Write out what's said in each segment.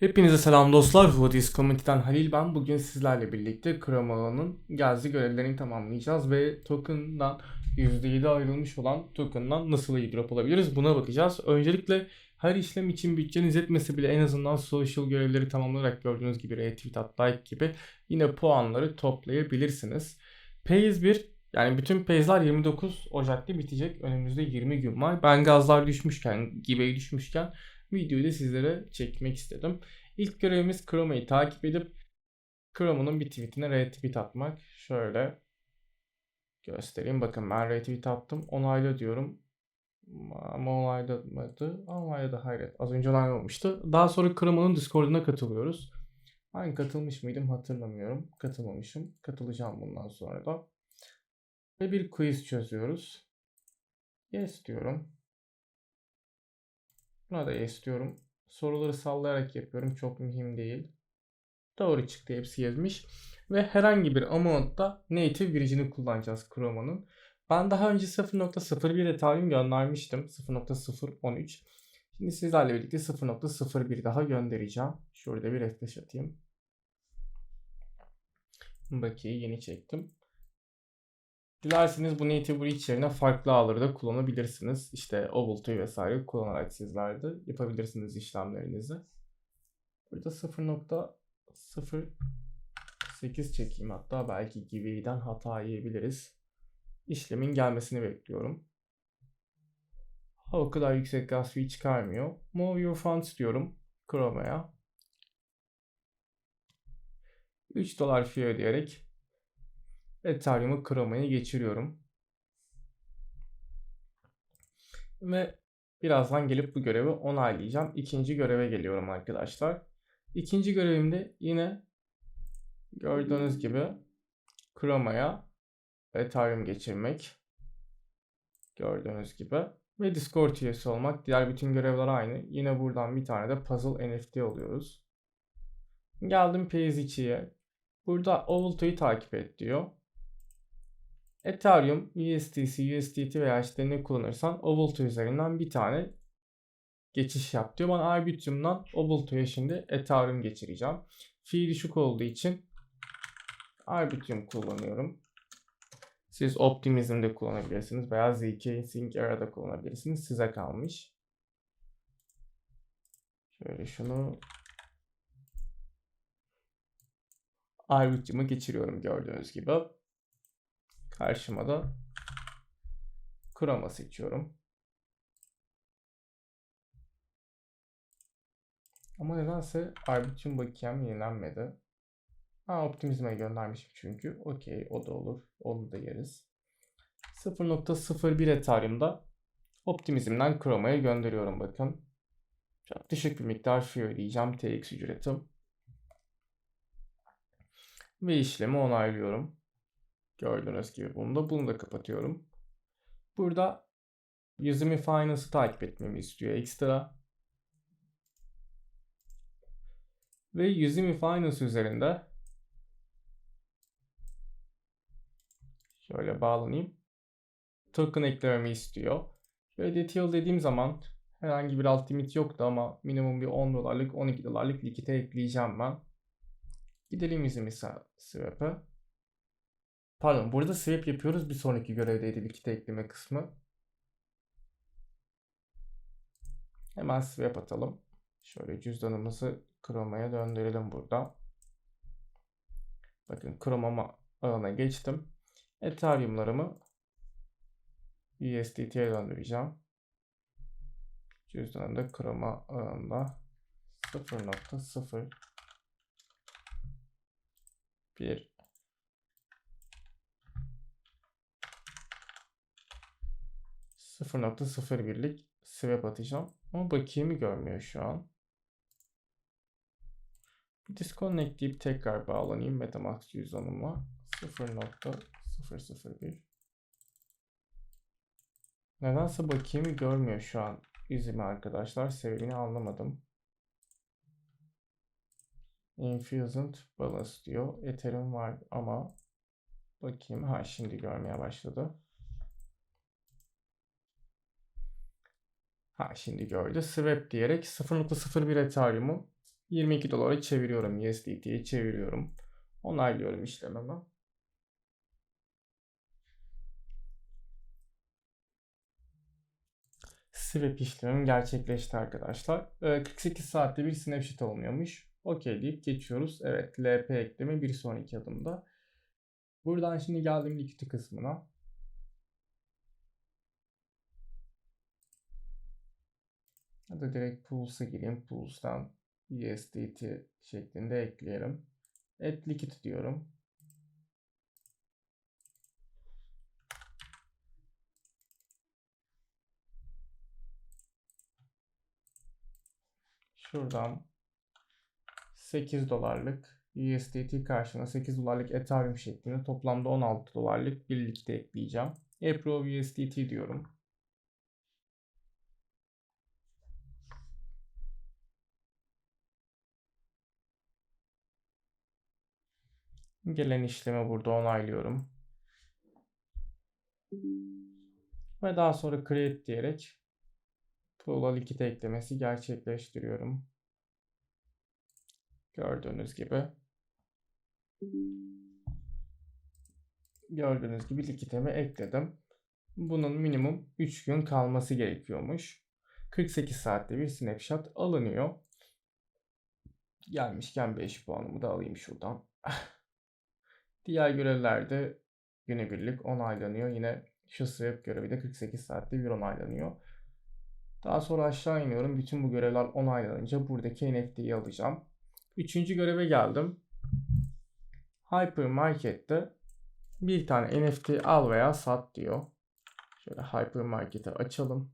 Hepinize selam dostlar. Hudis Community'den Halil ben. Bugün sizlerle birlikte Chrome ağının gazlı görevlerini tamamlayacağız ve token'dan %7 ayrılmış olan token'dan nasıl airdrop alabiliriz buna bakacağız. Öncelikle her işlem için bütçeniz yetmese bile en azından social görevleri tamamlayarak gördüğünüz gibi retweet like gibi yine puanları toplayabilirsiniz. Phase 1 yani bütün phase'ler 29 Ocak'ta bitecek. Önümüzde 20 gün var. Ben gazlar düşmüşken, gibi düşmüşken videoyu da sizlere çekmek istedim. İlk görevimiz Chrome'yi takip edip Chrome'un bir tweetine retweet atmak. Şöyle göstereyim. Bakın ben retweet attım. Onayla diyorum. Ama onaylamadı. Onayladı hayret. Az önce onaylamamıştı. Daha sonra Chrome'un Discord'una katılıyoruz. Ben katılmış mıydım hatırlamıyorum. Katılmamışım. Katılacağım bundan sonra da. Ve bir quiz çözüyoruz. Yes diyorum. Buna da yes diyorum. Soruları sallayarak yapıyorum. Çok mühim değil. Doğru çıktı. Hepsi yazmış. Ve herhangi bir amount'ta native girişini kullanacağız Chroma'nın. Ben daha önce 0.01 Ethereum göndermiştim. 0.013. Şimdi sizlerle birlikte 0.01 daha göndereceğim. Şurada bir refresh atayım. Bakayım yeni çektim. Dilerseniz bu native bridge yerine farklı ağları da kullanabilirsiniz. İşte Ubuntu vesaire kullanarak sizler de yapabilirsiniz işlemlerinizi. Burada 0.08 çekeyim hatta belki give'den hata yiyebiliriz. İşlemin gelmesini bekliyorum. Ha, o kadar yüksek gas fee çıkarmıyor. Move your funds diyorum Chrome'ya. 3 dolar fee ödeyerek Ethereum'u Chrome'ya geçiriyorum. Ve birazdan gelip bu görevi onaylayacağım. İkinci göreve geliyorum arkadaşlar. İkinci görevimde yine gördüğünüz gibi Chrome'ya Ethereum geçirmek. Gördüğünüz gibi. Ve Discord üyesi olmak. Diğer bütün görevler aynı. Yine buradan bir tane de Puzzle NFT alıyoruz. Geldim Phase 2'ye. Burada Ovalto'yu takip et diyor. Ethereum, USDC, USDT veya işte ne kullanırsan Ovalto üzerinden bir tane geçiş yap diyor. Ben Arbitrium'dan Ovalto'ya şimdi Ethereum geçireceğim. Fee düşük olduğu için Arbitrium kullanıyorum. Siz Optimism'de kullanabilirsiniz veya ZK Sync Era'da kullanabilirsiniz. Size kalmış. Şöyle şunu Arbitrium'u geçiriyorum gördüğünüz gibi. Karşıma da Chroma seçiyorum. Ama nedense Arbitrium bakiyem yenilenmedi. Ha Optimizm'e göndermişim çünkü. Okey o da olur. Onu da yeriz. 0.01 Ethereum'da Optimizm'den Chroma'ya gönderiyorum bakın. Çok düşük bir miktar fee ödeyeceğim TX ücretim. Ve işlemi onaylıyorum. Gördüğünüz gibi bunu da bunu da kapatıyorum. Burada Udemy Finance'ı takip etmemi istiyor ekstra. Ve Udemy Finance üzerinde şöyle bağlanayım. Token eklememi istiyor. Şöyle detail dediğim zaman herhangi bir alt limit yoktu ama minimum bir 10 dolarlık 12 dolarlık likite ekleyeceğim ben. Gidelim Udemy swap'e. Pardon burada swap yapıyoruz. Bir sonraki görevdeydi likite ekleme kısmı. Hemen swap atalım. Şöyle cüzdanımızı Chrome'ya döndürelim burada. Bakın Chrome ağına geçtim. Ethereum'larımı USDT'ye döndüreceğim. Cüzdanımda Chrome ağında 0.0 1 0.01'lik swap atacağım. Ama bakiyemi görmüyor şu an. Disconnect deyip tekrar bağlanayım Metamask cüzdanıma. 0.001 Nedense bakiyemi görmüyor şu an yüzümü arkadaşlar. Sebebini anlamadım. Infused balance diyor. Ethereum var ama bakayım. Ha şimdi görmeye başladı. Ha şimdi gördü. Swap diyerek 0.01 Ethereum'u 22 dolara çeviriyorum. USDT'ye çeviriyorum. Onaylıyorum işlemimi. Swap işlemim gerçekleşti arkadaşlar. Ee, 48 saatte bir snapshot alınıyormuş. Okey deyip geçiyoruz. Evet LP ekleme bir sonraki adımda. Buradan şimdi geldim liquidity kısmına. Ya da direkt Pools'a gireyim. Pools'tan USDT şeklinde ekleyelim. Add liquid diyorum. Şuradan 8 dolarlık USDT karşılığında 8 dolarlık Ethereum şeklinde toplamda 16 dolarlık birlikte ekleyeceğim. Approve USDT diyorum. Gelen işlemi burada onaylıyorum. Ve daha sonra create diyerek pool'a likit eklemesi gerçekleştiriyorum. Gördüğünüz gibi. Gördüğünüz gibi likiteme ekledim. Bunun minimum 3 gün kalması gerekiyormuş. 48 saatte bir snapshot alınıyor. Gelmişken 5 puanımı da alayım şuradan. Diğer görevlerde günübirlik onaylanıyor. Yine şu swap görevi de 48 saatte bir onaylanıyor. Daha sonra aşağı iniyorum. Bütün bu görevler onaylanınca buradaki NFT'yi alacağım. Üçüncü göreve geldim. Hypermarket'te bir tane NFT al veya sat diyor. Şöyle Hypermarket'i açalım.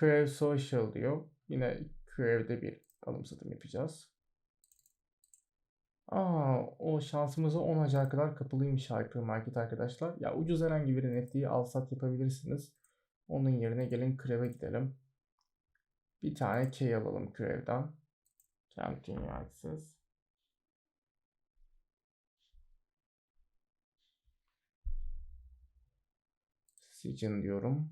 Crave Social diyor. Yine Crave'de bir alım satım yapacağız. Aa, o şansımıza 10 Hacer kadar kapalıymış Hypermarket arkadaşlar. Ya ucuz herhangi bir NFT'yi al sat yapabilirsiniz. Onun yerine gelin Crave'e gidelim. Bir tane key alalım Crave'den. Continue access. Sigin diyorum.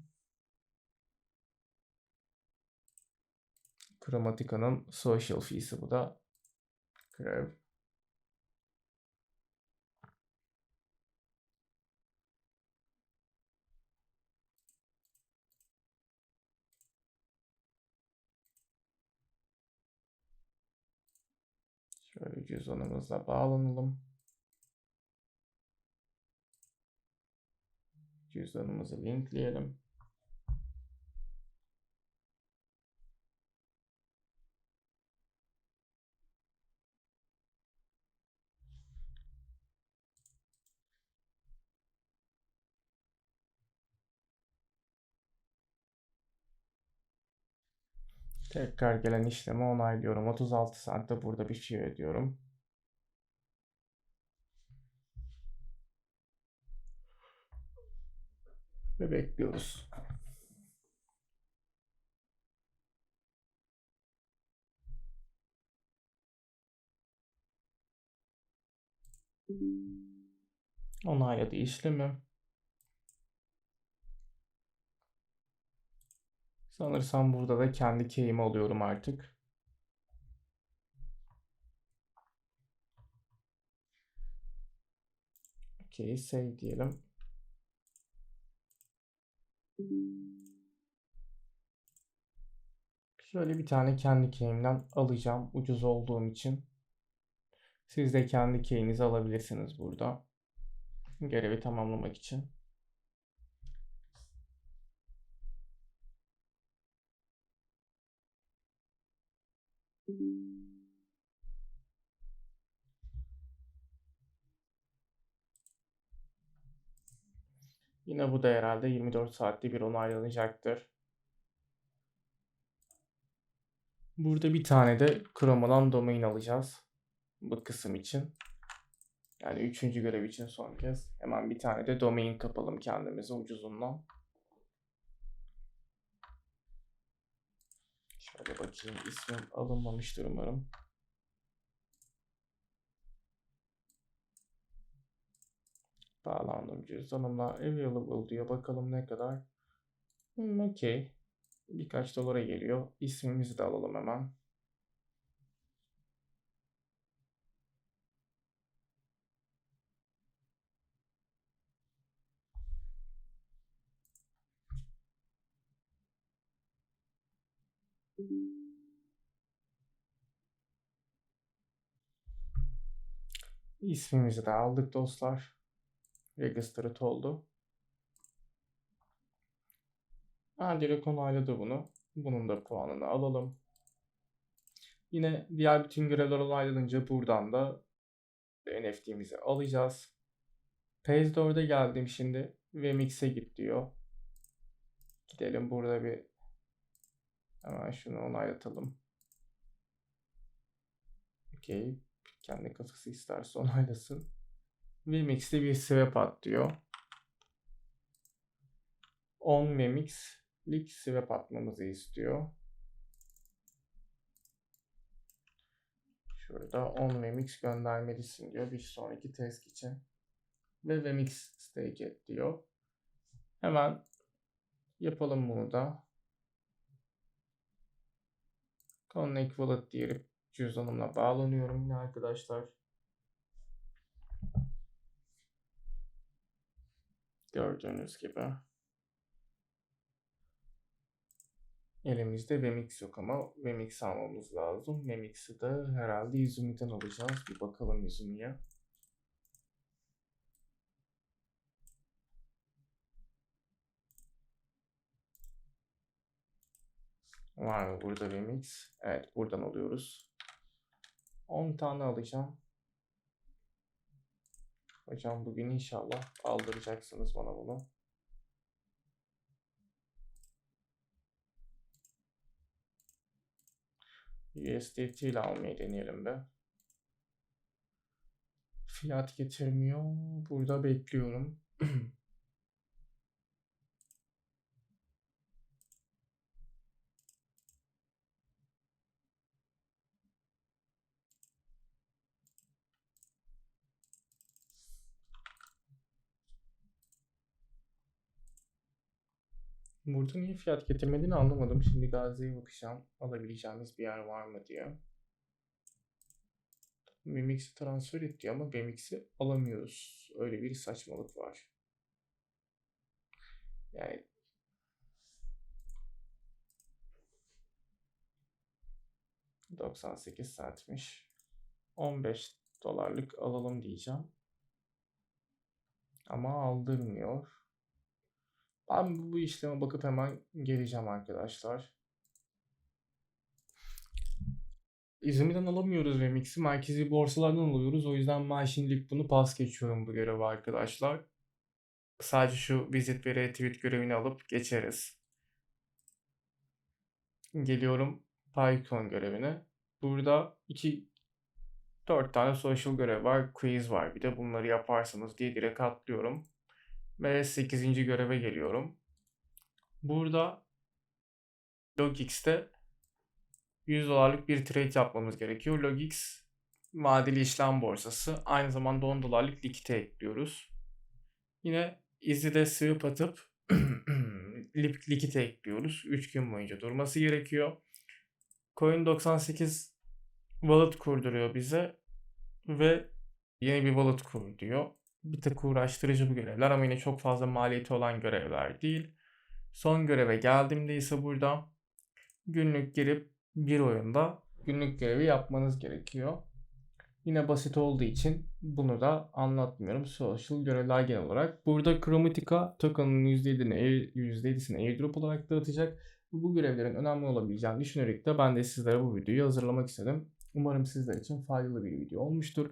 Chromatica'nın social fee'si bu da. Crave. Şöyle cüzdanımızla bağlanalım. Cüzdanımızı linkleyelim. Tekrar gelen işlemi onaylıyorum. 36 saatte burada bir şey ödüyorum. Ve bekliyoruz. Onayladı işlemi. Sanırsam burada da kendi key'imi alıyorum artık. Okey, save diyelim. Şöyle bir tane kendi key'imden alacağım ucuz olduğum için. Siz de kendi key'inizi alabilirsiniz burada. Görevi tamamlamak için. Yine bu da herhalde 24 saatte bir onaylanacaktır. Burada bir tane de Chroma'dan domain alacağız. Bu kısım için. Yani üçüncü görev için son kez. Hemen bir tane de domain kapalım kendimize ucuzundan. Şöyle bakayım ismim alınmamıştır umarım. Bağlandım cüzdanımla available diyor. Bakalım ne kadar. Hmm, Okey. Birkaç dolara geliyor. İsmimizi de alalım hemen. İsmimizi de aldık dostlar. Registered oldu. Direkt onayladı bunu. Bunun da puanını alalım. Yine diğer bütün görevler onaylanınca buradan da NFT'mizi alacağız. Phase 4'e geldim şimdi. Vmix'e git diyor. Gidelim burada bir hemen şunu onaylatalım. Okey. Kendi kafası isterse onaylasın. Vmix'te bir swap at diyor. On Vmix'lik swap atmamızı istiyor. Şurada 10 Vmix göndermelisin diyor bir sonraki test için. Ve Vmix stake et diyor. Hemen yapalım bunu da. Connect Wallet diyelim cüzdanımla bağlanıyorum yine arkadaşlar. Gördüğünüz gibi. Elimizde Vmix yok ama Vmix almamız lazım. Vmix'i de herhalde Izumi'den alacağız. Bir bakalım Izumi'ye. Var mı burada Vmix? Evet buradan alıyoruz. 10 tane alacağım. Hocam bugün inşallah aldıracaksınız bana bunu. USDT ile almayı deneyelim be. Fiyat getirmiyor. Burada bekliyorum. Burada niye fiyat getirmediğini anlamadım. Şimdi Gazi'ye bakacağım. Alabileceğimiz bir yer var mı diye. Mimix'i transfer et ama Bemix'i alamıyoruz. Öyle bir saçmalık var. Yani ...98 centmiş. 15 dolarlık alalım diyeceğim. Ama aldırmıyor. Ben bu işleme bakıp hemen geleceğim arkadaşlar. İzmir'den alamıyoruz Remix'i. Merkezi borsalardan alıyoruz. O yüzden ben şimdilik bunu pas geçiyorum bu görevi arkadaşlar. Sadece şu visit ve retweet görevini alıp geçeriz. Geliyorum PyCon görevine. Burada 2 4 tane social görev var. Quiz var. Bir de bunları yaparsanız diye direkt atlıyorum. Ve 8. göreve geliyorum. Burada LogX'te 100 dolarlık bir trade yapmamız gerekiyor. Logix vadeli işlem borsası. Aynı zamanda 10 dolarlık likite ekliyoruz. Yine izide swap atıp likite ekliyoruz. 3 gün boyunca durması gerekiyor. Coin98 wallet kurduruyor bize ve yeni bir wallet kur diyor. Bir tık uğraştırıcı bu görevler ama yine çok fazla maliyeti olan görevler değil. Son göreve geldiğimde ise burada günlük girip bir oyunda günlük görevi yapmanız gerekiyor. Yine basit olduğu için bunu da anlatmıyorum. Social görevler genel olarak. Burada Chromatica token'ın %7'sini, %7'sini airdrop olarak dağıtacak. Bu görevlerin önemli olabileceğini düşünerek de ben de sizlere bu videoyu hazırlamak istedim. Umarım sizler için faydalı bir video olmuştur.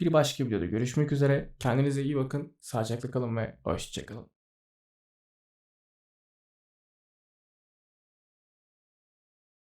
Bir başka videoda görüşmek üzere. Kendinize iyi bakın. Sağlıcakla kalın ve hoşçakalın.